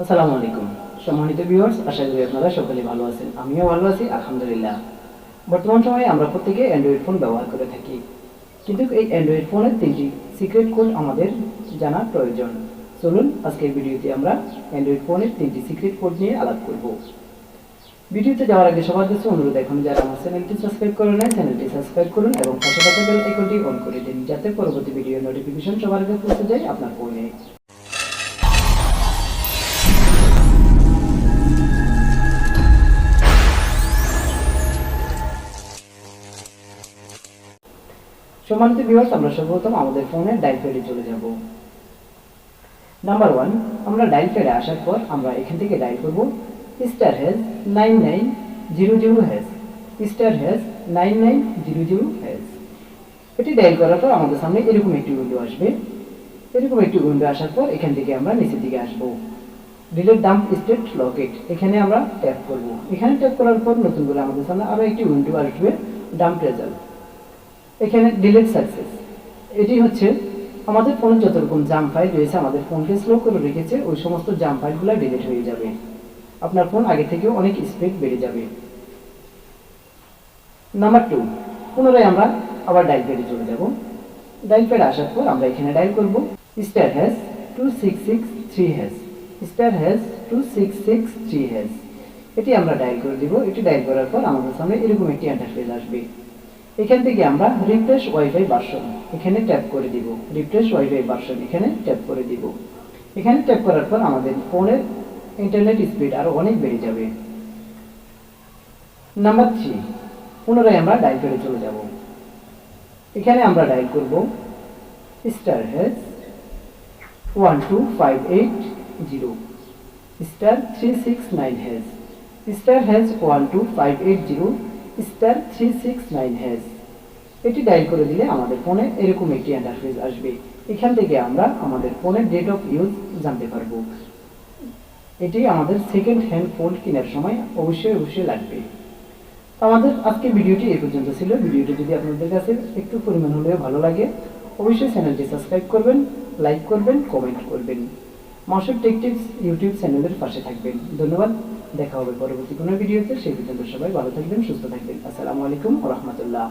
আসসালামু আলাইকুম। সম্মানিত ভিউয়ার্স আশা করি আপনারা সকলে ভালো আছেন। আমিও ভালো আছি, আলহামদুলিল্লাহ। বর্তমান সময়ে আমরা প্রত্যেকে অ্যান্ড্রয়েড ফোন ব্যবহার করে থাকি। কিন্তু এই অ্যান্ড্রয়েড ফোনের তিনটি সিক্রেট কোড আমাদের জানা প্রয়োজন। চলুন, আজকের ভিডিওতে আমরা অ্যান্ড্রয়েড ফোনের তিনটি সিক্রেট কোড নিয়ে আলাপ করব। ভিডিওতে যাওয়ার আগে সবার কাছে অনুরোধ এখন যারা আমার চ্যানেলটি সাবস্ক্রাইব করে নেয় চ্যানেলটি সাবস্ক্রাইব করুন এবং পাশে থাকা বেল আইকনটি অন করে দিন, যাতে পরবর্তী ভিডিও নোটিফিকেশন সবার আগে পৌঁছে যায় আপনার ফোনে সম্মানিত ভিউয়ার্স আমরা সর্বপ্রথম আমাদের ফোনের ডায়াল প্যাডে চলে যাব। নাম্বার ওয়ান আমরা ডায়াল প্যাডে আসার পর আমরা এখান থেকে ডায়াল করব star hash nine nine zero zero hash star hash nine nine zero zero hash এটি ডায়াল করার পর আমাদের সামনে এরকম একটি উইন্ডো আসবে। এরকম একটি উইন্ডো আসার পর এখান থেকে আমরা নিচের দিকে আসব। ডিলেট ডাম্প স্টেট লকেট এখানে আমরা ট্যাপ করব। এখানে ট্যাপ করার পর নতুন করে আমাদের সামনে আরও একটি উইন্ডো আসবে ডাম্প রেজাল্ট এখানে ডিলেট সাকসেস এটি হচ্ছে আমাদের ফোনে যত রকম জাম ফাইল রয়েছে, আমাদের ফোনকে স্লো করে রেখেছে, ওই সমস্ত জাম ফাইলগুলো ডিলিট হয়ে যাবে। আপনার ফোন আগে থেকে অনেক স্পিড বেড়ে যাবে। নাম্বার টু পুনরায় আমরা আবার ডায়াল প্যাডে চলে যাব। ডায়াল প্যাডে আসার পর আমরা এখানে ডায়াল করব star hash two six six three hash star hash two six six three hash এটি আমরা ডায়াল করে দিব, এটি ডায়াল করার পর আমাদের সামনে এরকম একটি ইন্টারফেস আসবে। এখান থেকে আমরা রিফ্রেশ ওয়াইফাই ভার্সন এখানে ট্যাপ করে দিব। রিফ্রেশ ওয়াইফাই ভার্সন এখানে ট্যাপ করে দিব। এখানে ট্যাপ করার পর আমাদের ফোনের ইন্টারনেট স্পিড আরও অনেক বেড়ে যাবে। নাম্বার থ্রি পুনরায় আমরা ডায়াল করে চলে যাব। এখানে আমরা ডায়াল করব star hash one two five eight zero star three six nine hash star hash one two five eight zero star three six nine hash এটি ডায়াল করে দিলে আমাদের ফোনে এরকম একটি ইন্টারফেস আসবে। এখান থেকে আমরা আমাদের ফোনের ডেট অফ ইউজ জানতে পারব। এটি আমাদের সেকেন্ড হ্যান্ড ফোন কেনার সময় অবশ্যই অবশ্যই লাগবে। আমাদের আজকে ভিডিওটি এই পর্যন্ত ছিল। ভিডিওটি যদি আপনাদের কাছে একটু পরিমাণ হলেও ভালো লাগে, অবশ্যই চ্যানেলটি সাবস্ক্রাইব করবেন লাইক করবেন কমেন্ট করবেন। মাসুর টেক টিপস ইউটিউব চ্যানেলের পাশে থাকবেন। ধন্যবাদ। দেখা হবে পরবর্তী কোনো ভিডিওতে, সেই পর্যন্ত সবাই ভালো থাকবেন, সুস্থ থাকবেন। আসসালামু আলাইকুম রহমতুল্লাহ।